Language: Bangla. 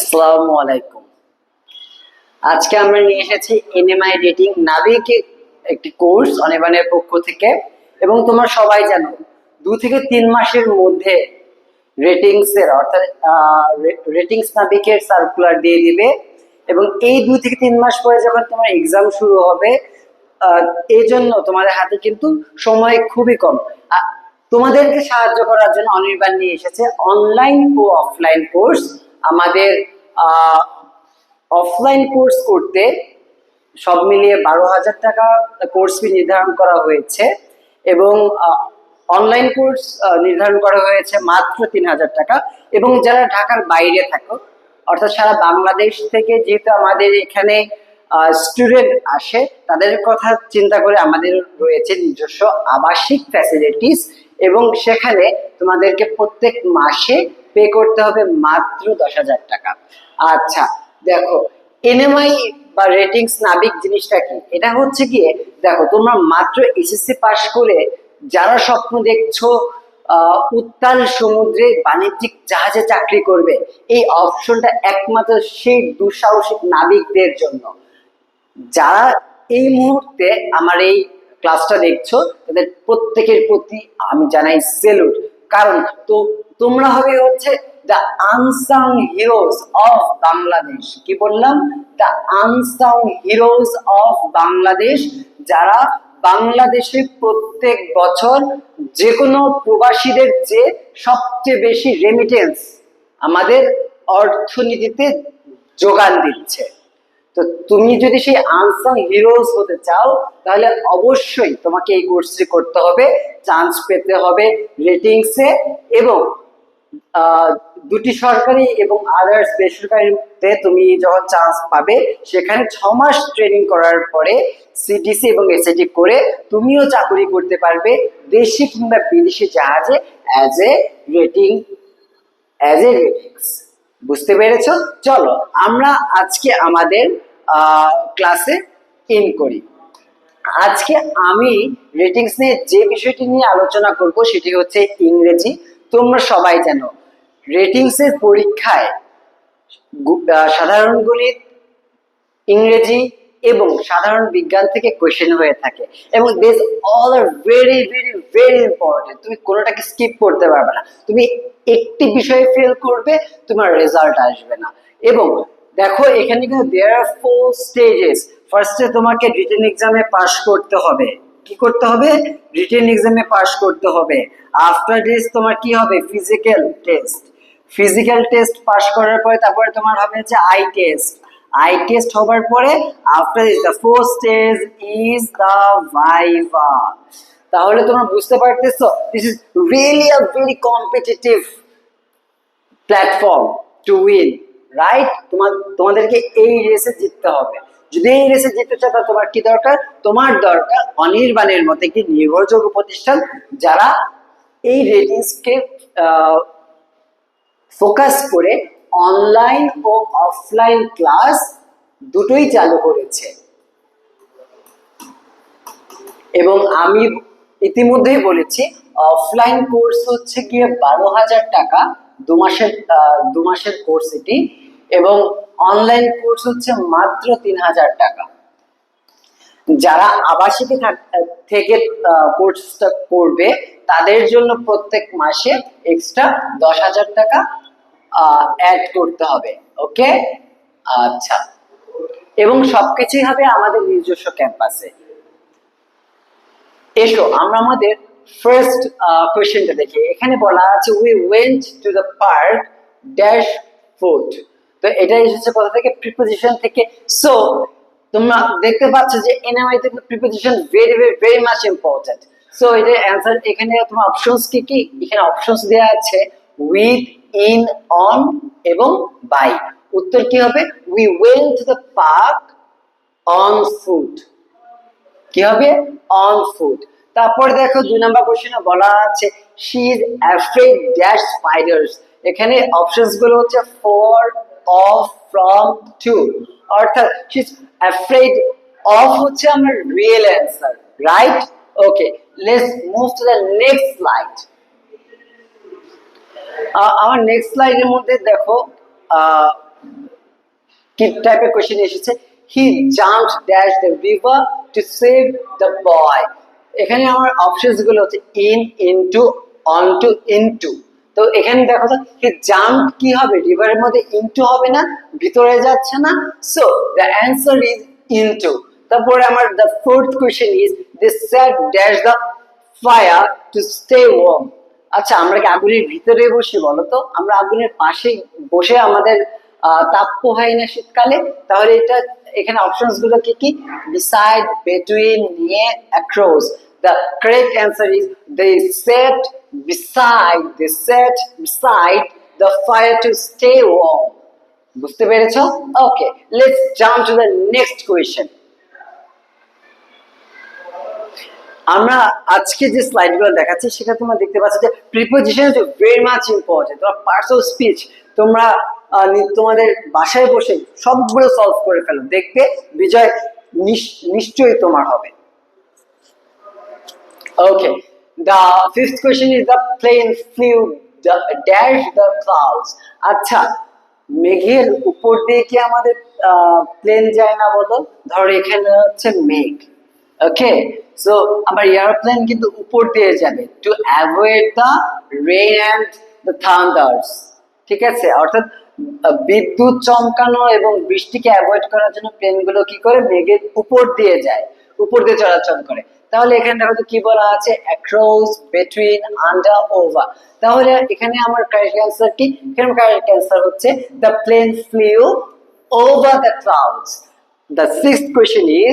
আসসালামু আলাইকুম। আজকে আমরা নিয়ে এসেছি এনএমআই রেটিং নাবিক একটি কোর্স পক্ষ থেকে এবং তোমরা সবাই জানো, দু থেকে তিন মাসের মধ্যে রেটিংস এর অর্থাৎ রেটিংস নাবিকের সার্কুলার দিয়ে দিবে এবং এই দুই থেকে তিন মাস পরে যখন তোমার এক্সাম শুরু হবে এই জন্য তোমাদের হাতে কিন্তু সময় খুবই কম। তোমাদেরকে সাহায্য করার জন্য অনির্বাণ নিয়ে এসেছে অনলাইন ও অফলাইন কোর্স আমাদের অফলাইন কোর্স করতে সব মিলিয়ে বারো হাজার টাকা কোর্স ফি নির্ধারণ করা হয়েছে এবং অনলাইন কোর্স নির্ধারণ করা হয়েছে মাত্র তিন হাজার টাকা এবং যারা ঢাকার বাইরে থাকো, অর্থাৎ সারা বাংলাদেশ থেকে যেহেতু আমাদের এখানে স্টুডেন্ট আসে, তাদের কথা চিন্তা করে আমাদের রয়েছে নিজস্ব আবাসিক ফ্যাসিলিটিস এবং সেখানে তোমাদেরকে প্রত্যেক মাসে পে করতে হবে মাত্র দশ হাজার টাকা। আচ্ছা দেখো এনএমআই বা রেটিংস নাবিক জিনিসটা কি? এটা হচ্ছে গিয়ে, দেখো, তোমরা মাত্র এসএসসি পাশ করে যারা স্বপ্ন দেখছ উত্তাল সমুদ্রে বাণিজ্যিক জাহাজে চাকরি করবে, এই অপশনটা একমাত্র সেই দুঃসাহসিক নাবিকদের জন্য। যারা এই মুহূর্তে আমার এই ক্লাসটা দেখছ, তাদের প্রত্যেকের প্রতি আমি জানাই সেলুট কারণ তো তোমরা হবে হচ্ছে the unsung heroes of Bangladesh কি বললাম? The unsung heroes of Bangladesh যারা বাংলাদেশে প্রত্যেক বছর যে কোনো প্রবাসীদের চেয়ে সবচেয়ে বেশি রেমিটেন্স আমাদের অর্থনীতিতে যোগান দিচ্ছে। তো তুমি যদি সেই আনসাং হিরোজ হতে চাও, তাহলে অবশ্যই তোমাকে এই কোর্সটি করতে হবে। চান্স পেতে হবে রেটিংসে এবং দুটি সরকারি এবং আদার্স বেসরকারিতে তুমি যখন চান্স পাবে, সেখানে ছ মাস ট্রেনিং করার পরে সিডিসি এবং এসএটি করে তুমিও চাকরি করতে পারবে দেশি কিংবা বিদেশি জাহাজে as a rating as a ratings বুঝতে পেরেছ? চলো, আমরা আজকে আমাদের ক্লাসে ইন করি। আজকে আমি রেটিংস নিয়ে যে বিষয়টি নিয়ে আলোচনা করব, সেটি হচ্ছে ইংরেজি। তোমরা সবাই জানো রেটিংস এর পরীক্ষায় সাধারণ গণিত, ইংরেজি এবং সাধারণ বিজ্ঞান থেকে কোয়েশ্চেন হয়ে থাকে। এবং this all are very very very important তুমি কোনোটাকে স্কিপ করতে পারবে না। তুমি একটি বিষয়ে ফেল করবে, তোমার রেজাল্ট আসবে না। এবং দেখো, এখানে কিন্তু দেয়ার আর ফোর স্টেজেস ফার্স্টে তোমাকে রিটেন এক্সামে পাস করতে হবে। কি করতে হবে? রিটেন এক্সামে পাস করতে হবে। আফটার দিস তোমার কি হবে? Physical test physical test pass করার পরে তারপরে তোমার হবে হচ্ছে আই টেস্ট আই টেস্ট হবার পরে after this the four stage is the viva তাহলে তোমরা বুঝতে পারতেছো this is really a very competitive platform to win right তোমার তোমাদেরকে এই রেসে জিততে হবে। যদি এই রেসে জিততে চাও, তাহলে তোমার কি দরকার? তোমার দরকার অনির্বাণের মতো একটি নির্ভরযোগ্য প্রতিষ্ঠান যারা এই রেটিংসকে ফোকাস করে অনলাইন ও অফলাইন ক্লাস দুটোই চালু করেছে। এবং আমি ইতিমধ্যেই বলেছি অফলাইন কোর্স হচ্ছে গিয়ে বারো হাজার টাকা দু মাসের দু মাসের কোর্স এটি। এবং অনলাইন কোর্স হচ্ছে মাত্র তিন হাজার টাকা। যারা আবাসিকে থেকে কোর্সটা করবে, তাদের জন্য প্রত্যেক মাসে এক্সট্রা দশ হাজার টাকা অ্যাড করতে হবে, ওকে? আচ্ছা। এবং সবকিছুই হবে আমাদের নিজস্ব ক্যাম্পাসে এসো, আমরা আমাদের ফার্স্ট কোয়েশ্চেনটা দেখি। এখানে বলা আছে we went to the park dash food তো এটা এসেছে কোথা থেকে প্রিপোজিশন থেকে। সো তোমরা দেখতে পাচ্ছ যে এনএমআই থেকে preposition very very very much important so এটার অ্যান্সার এখানে তোমার অপশনস কি কি? এখানে অপশনস দেওয়া আছে উইথ ইন অন এবং বাই উত্তর কি হবে? We went to the park on food কি হবে? অন ফুড তারপরে দেখো দুই নাম্বার কোশ্চেনে বলা আছে she is afraid dash spiders এখানে অপশনসগুলো হচ্ছে ফর অফ ফ্রম টু অর্থাৎ শি ইজ অ্যাফ্রেড অফ হচ্ছে আমার real answer right okay let's move to the next slide আমার নেক্সট স্লাইডের মধ্যে দেখো আহ, কি টাইপের কোশ্চেন এসেছে? He jump dash the river to save the boy এখানে আমার অপশনসগুলো হচ্ছে in into on to into তো এখানে দেখো তো জাম্প কি হবে? রিভারের মধ্যে ইনটু হবে না ভিতরে যাচ্ছে না। So the answer is into তারপরে আমার the fourth question is they sat dash the fire to stay warm আচ্ছা আমরা কি আগুনের ভিতরে বসি বলো তো? আমরা আগুনের পাশে বসে আমাদের আহ, তাপ পোহাই না শীতকালে? তাহলে এটা এখানে অপশনসগুলো কি কি? বিসাইড বিটুইন নিয়ে across answer is they sat beside they sat beside the fire to stay warm বুঝতে পেরেছ? Okay let's jump to the next question আমরা আজকে যে স্লাইডগুলো দেখাচ্ছি, সেটা তোমরা দেখতে পাচ্ছ যে preposition is very much important তোমরা পার্টস অফ স্পিচ তোমরা তোমাদের বাসায় বসে সবগুলো সলভ করে ফেলো। দেখবে বিজয় নিশ- নিশ্চয়ই তোমার হবে। Okay the fifth question is the plane flew dash the clouds আচ্ছা মেঘের উপর দিয়ে কি আমাদের প্লেন যায় না বলো? ধরো এখানে হচ্ছে মেঘ। ওকে সো আমার এয়ারপ্লেন কিন্তু উপর দিয়ে যাবে। To avoid the rain and the thunders ঠিক আছে? অর্থাৎ বিদ্যুৎ চমকানো এবং বৃষ্টিকে অ্যাভয়েড করার জন্য প্লেনগুলো কি করে? মেঘের উপর দিয়ে যায়। উপর দিয়ে চলাচল করে। তাহলে এখানে দেখো তো কি বলা আছে অ্যাক্রস বিটুইন আন্ডার ওভার তাহলে এখানে আমার কারেক্ট অ্যান্সার কি? এখানে কারেক্ট অ্যান্সার হচ্ছে the plane flew over the clouds the sixth question is